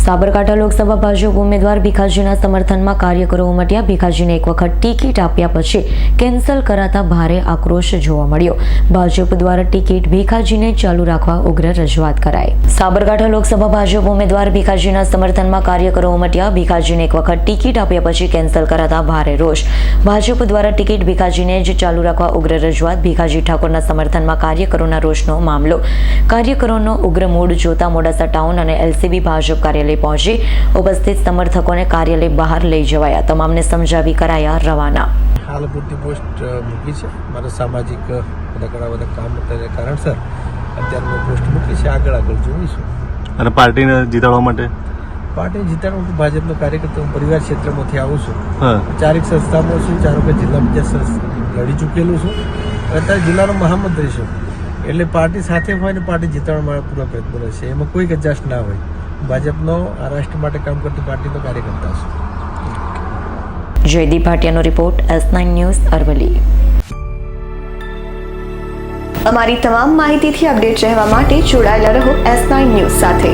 સાબરકાંઠા લોકસભા ભાજપ ઉમેદવાર ભીખાજીના સમર્થનમાં કાર્યકરો ઉમટ્યા. ભીખાજીને એક વખત ટિકિટ આપ્યા પછી કેન્સલ કરાતા ભારે આક્રોશ જોવા મળ્યો. ભાજપ દ્વારા ટિકિટ ભીખાજીને ચાલુ રાખવા ઉગ્ર રજૂઆત કરાઈ. સાબરકાંઠા લોકસભા ભાજપ ઉમેદવાર ભીખાજીના સમર્થનમાં કાર્યકરો ઉમટ્યા. ભીખાજીને એક વખત ટિકિટ આપ્યા પછી કેન્સલ કરાતા ભારે રોષ. ભાજપ દ્વારા ટિકિટ ભીખાજીને જ ચાલુ રાખવા ઉગ્ર રજૂઆત. ભીખાજી ઠાકોરના સમર્થનમાં કાર્યકરોના રોષનો મામલો. કાર્યકરોનો ઉગ્ર મૂડ જોતા મોડાસા ટાઉન અને એલસીબી ભાજપ કાર્યાલય પહોંચી ઉપસ્થિત સમર્થકોને કાર્યાલય બહાર લઈ જવાયા. તમામને સમજાવી કરાયા રવાના. હાલ પૂરતી પોસ્ટ મૂકી છે. મારા સામાજિક બધા ઘણા બધા કામ કારણસર અત્યારે મેં પોસ્ટ મૂકી છે. આગળ આગળ જોઈશું. અને પાર્ટીને જીતાડવા માટે? પાર્ટી જીતાડું હું ભાજપનો કાર્યકર્તા હું પરિવાર ક્ષેત્રમાંથી આવું છું. હા. ચારેક સંસ્થામાં છું. ચારો કે જિલ્લા સંસ્થા લડી ચૂકેલું છું. અત્યારે જિલ્લાનો મહામંત્રી છું. એટલે પાર્ટી સાથે હોય ને પાર્ટી માટે પૂરો પ્રયત્ન રહેશે એમાં કોઈ એડજસ્ટ ના હોય. ભાજપનો આ રાષ્ટ્ર માટે કામ કરતી પાર્ટીનો કાર્યકર્તા છું. Jaydeep ભાટિયાનો report S nine news Aravalli અમારી તમામ માહિતીથી અપડેટ રહેવા માટે જોડાયેલા રહો એસ નાઇન ન્યૂઝ સાથે.